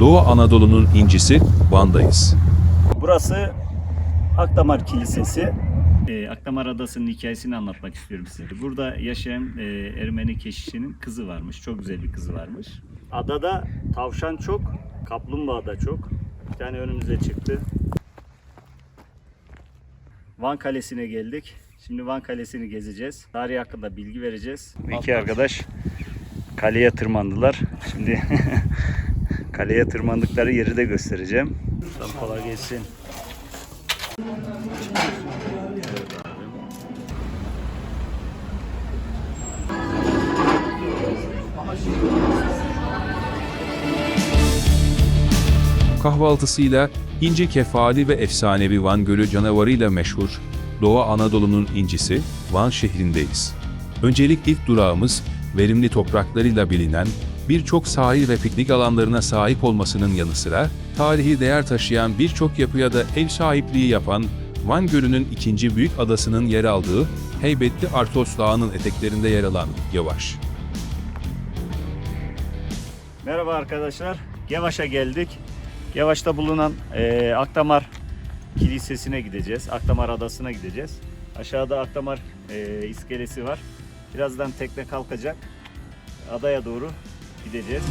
Doğu Anadolu'nun incisi Van'dayız. Burası Akdamar Kilisesi. Ee, Akdamar Adası'nın hikayesini anlatmak istiyorum size. Burada yaşayan e, Ermeni keşişinin kızı varmış. Çok güzel bir kızı varmış. Adada tavşan çok, kaplumbağa da çok. Bir tane önümüze çıktı. Van Kalesi'ne geldik. Şimdi Van Kalesi'ni gezeceğiz. Tarih hakkında bilgi vereceğiz. İki arkadaş kaleye tırmandılar. Şimdi kaleye tırmandıkları yeri de göstereceğim. Tam kolay gelsin. Kahvaltısıyla ince kefali ve efsanevi Van Gölü canavarıyla meşhur Doğu Anadolu'nun incisi Van şehrindeyiz. Öncelik ilk durağımız verimli topraklarıyla bilinen birçok sahil ve piknik alanlarına sahip olmasının yanı sıra tarihi değer taşıyan birçok yapıya da ev sahipliği yapan Van Gölü'nün ikinci büyük adasının yer aldığı heybetli Artos Dağı'nın eteklerinde yer alan Yavaş. Merhaba arkadaşlar. Gevaş'a geldik. Gevaş'ta bulunan eee, Akdamar Kilisesi'ne gideceğiz. Akdamar Adası'na gideceğiz. Aşağıda Akdamar eee, iskelesi var. Birazdan tekne kalkacak. Adaya doğru gideceğiz.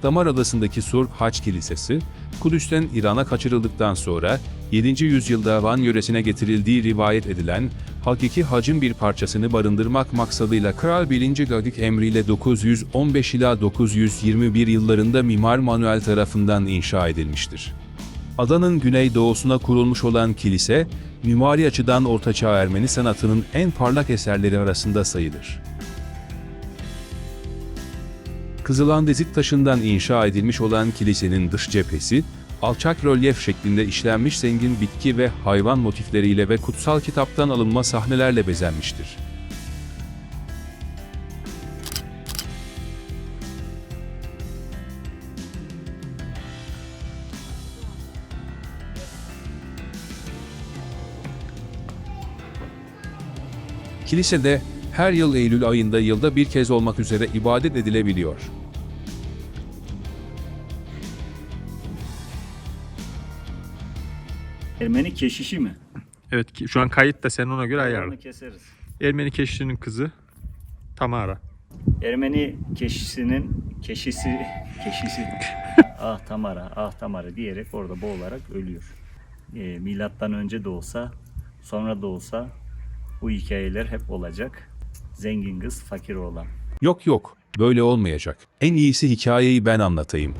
Akdamar Adası'ndaki Sur Haç Kilisesi, Kudüs'ten İran'a kaçırıldıktan sonra 7. yüzyılda Van yöresine getirildiği rivayet edilen hakiki hacın bir parçasını barındırmak maksadıyla Kral 1. Gadik emriyle 915 ila 921 yıllarında Mimar Manuel tarafından inşa edilmiştir. Adanın güneydoğusuna kurulmuş olan kilise, mimari açıdan Ortaçağ Ermeni sanatının en parlak eserleri arasında sayılır. Kızılandezit taşından inşa edilmiş olan kilisenin dış cephesi, alçak rölyef şeklinde işlenmiş zengin bitki ve hayvan motifleriyle ve kutsal kitaptan alınma sahnelerle bezenmiştir. Kilisede her yıl Eylül ayında yılda bir kez olmak üzere ibadet edilebiliyor. Ermeni keşişi mi? Evet ki- şu an kayıt da sen ona göre ayarla. Onu keseriz. Ermeni keşişinin kızı Tamara. Ermeni keşişinin keşisi keşisi ah Tamara ah Tamara diyerek orada boğularak ölüyor. Ee, milattan önce de olsa sonra da olsa bu hikayeler hep olacak. Zengin kız fakir oğlan. Yok yok, böyle olmayacak. En iyisi hikayeyi ben anlatayım.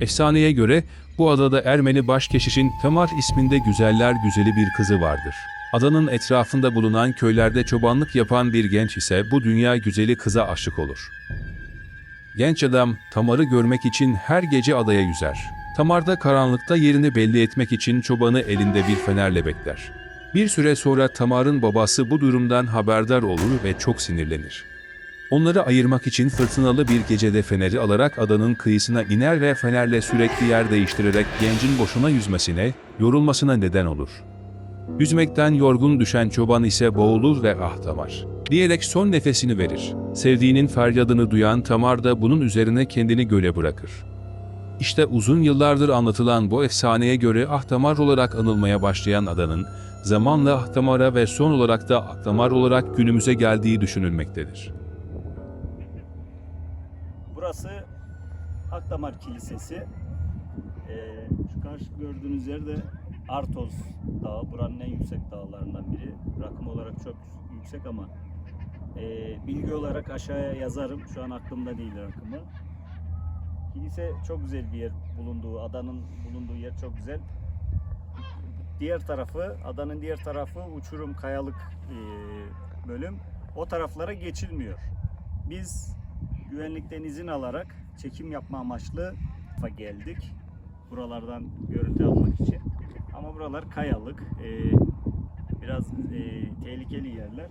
Efsaneye göre bu adada Ermeni başkeşişin Tamar isminde güzeller güzeli bir kızı vardır. Adanın etrafında bulunan köylerde çobanlık yapan bir genç ise bu dünya güzeli kıza aşık olur. Genç adam Tamar'ı görmek için her gece adaya yüzer. Tamar da karanlıkta yerini belli etmek için çobanı elinde bir fenerle bekler. Bir süre sonra Tamar'ın babası bu durumdan haberdar olur ve çok sinirlenir. Onları ayırmak için fırtınalı bir gecede feneri alarak adanın kıyısına iner ve fenerle sürekli yer değiştirerek gencin boşuna yüzmesine, yorulmasına neden olur. Yüzmekten yorgun düşen çoban ise boğulur ve ah Tamar diyerek son nefesini verir. Sevdiğinin feryadını duyan Tamar da bunun üzerine kendini göle bırakır. İşte uzun yıllardır anlatılan bu efsaneye göre Ahtamar olarak anılmaya başlayan adanın, zamanla Ahtamar'a ve son olarak da Ahtamar olarak günümüze geldiği düşünülmektedir. Burası Akdamar Kilisesi. Ee, şu karşı gördüğünüz yer de Artoz Dağı. Buranın en yüksek dağlarından biri. Rakım olarak çok yüksek ama e, bilgi olarak aşağıya yazarım. Şu an aklımda değil rakımı. Kilise çok güzel bir yer bulunduğu, adanın bulunduğu yer çok güzel. Diğer tarafı, adanın diğer tarafı uçurum, kayalık e, bölüm. O taraflara geçilmiyor. Biz güvenlikten izin alarak çekim yapma amaçlı geldik. Buralardan görüntü almak için. Ama buralar kayalık, e, biraz e, tehlikeli yerler.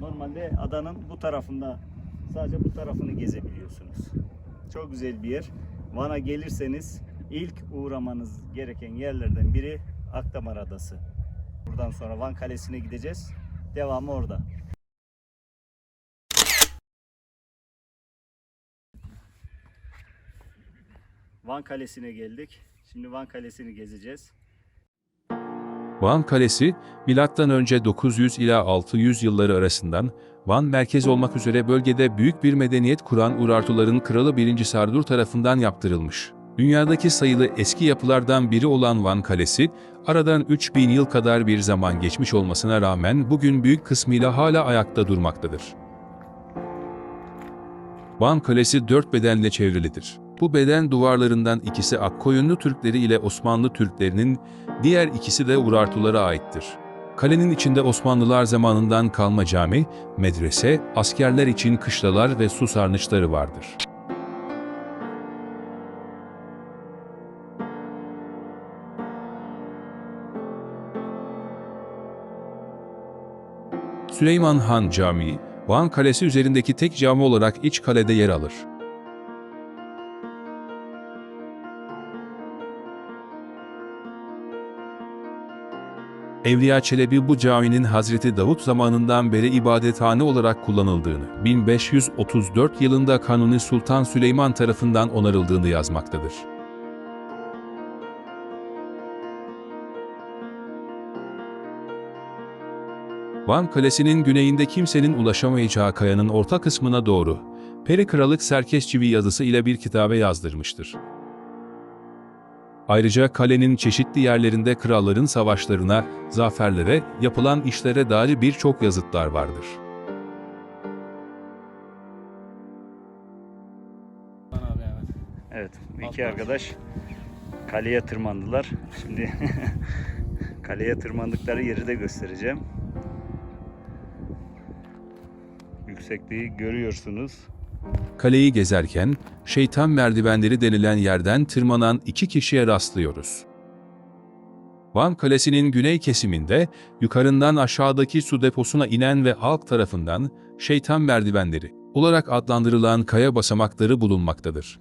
Normalde adanın bu tarafında sadece bu tarafını gezebiliyorsunuz. Çok güzel bir yer. Van'a gelirseniz ilk uğramanız gereken yerlerden biri Akdamar Adası. Buradan sonra Van Kalesi'ne gideceğiz. Devamı orada. Van Kalesi'ne geldik. Şimdi Van Kalesi'ni gezeceğiz. Van Kalesi, M.Ö. 900 ila 600 yılları arasından Van merkez olmak üzere bölgede büyük bir medeniyet kuran Urartuların kralı 1. Sardur tarafından yaptırılmış. Dünyadaki sayılı eski yapılardan biri olan Van Kalesi, aradan 3000 yıl kadar bir zaman geçmiş olmasına rağmen bugün büyük kısmıyla hala ayakta durmaktadır. Van Kalesi dört bedenle çevrilidir. Bu beden duvarlarından ikisi Akkoyunlu Türkleri ile Osmanlı Türklerinin, diğer ikisi de Urartulara aittir. Kalenin içinde Osmanlılar zamanından kalma cami, medrese, askerler için kışlalar ve su sarnıçları vardır. Süleyman Han Camii, Van Kalesi üzerindeki tek cami olarak iç kalede yer alır. Evliya Çelebi bu caminin Hazreti Davut zamanından beri ibadethane olarak kullanıldığını, 1534 yılında Kanuni Sultan Süleyman tarafından onarıldığını yazmaktadır. Van Kalesi'nin güneyinde kimsenin ulaşamayacağı kayanın orta kısmına doğru, Peri Kralık Serkeş yazısı ile bir kitabe yazdırmıştır. Ayrıca kalenin çeşitli yerlerinde kralların savaşlarına, zaferlere, yapılan işlere dair birçok yazıtlar vardır. Evet, iki arkadaş kaleye tırmandılar. Şimdi kaleye tırmandıkları yeri de göstereceğim. Yüksekliği görüyorsunuz. Kaleyi gezerken, şeytan merdivenleri denilen yerden tırmanan iki kişiye rastlıyoruz. Van Kalesi'nin güney kesiminde, yukarından aşağıdaki su deposuna inen ve halk tarafından şeytan merdivenleri olarak adlandırılan kaya basamakları bulunmaktadır.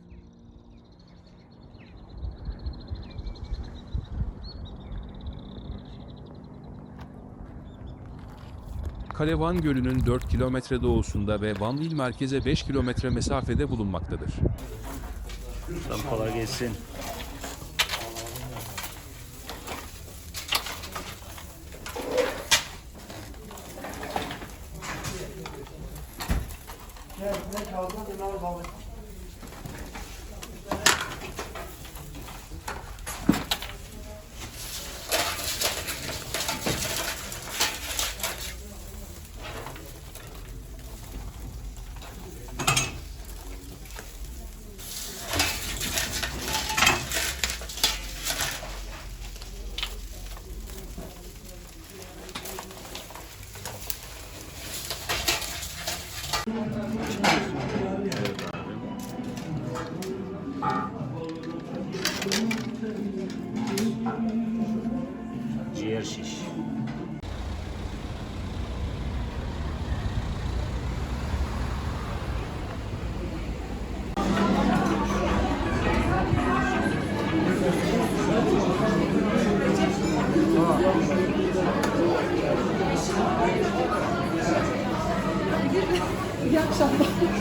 Kale Van Gölü'nün 4 kilometre doğusunda ve Van il merkeze 5 kilometre mesafede bulunmaktadır. Tam kolay gelsin. Ciğer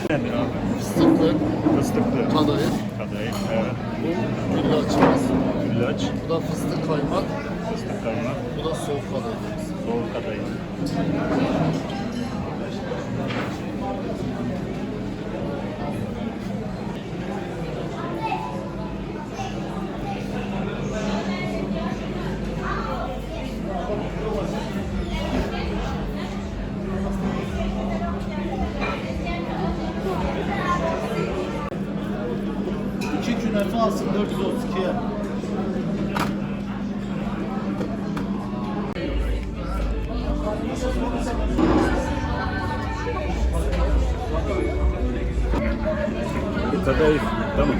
Nedir abi? Fıstıklı, Fıstıklı. kadayıf, Kadayıf, evet. bu güllaçımız. Güllaç, Bu da fıstık kaymak, fıstık kaymak, bu da soğuk kadayıf. soğuk kadayıf. Kadayıf. Tamam.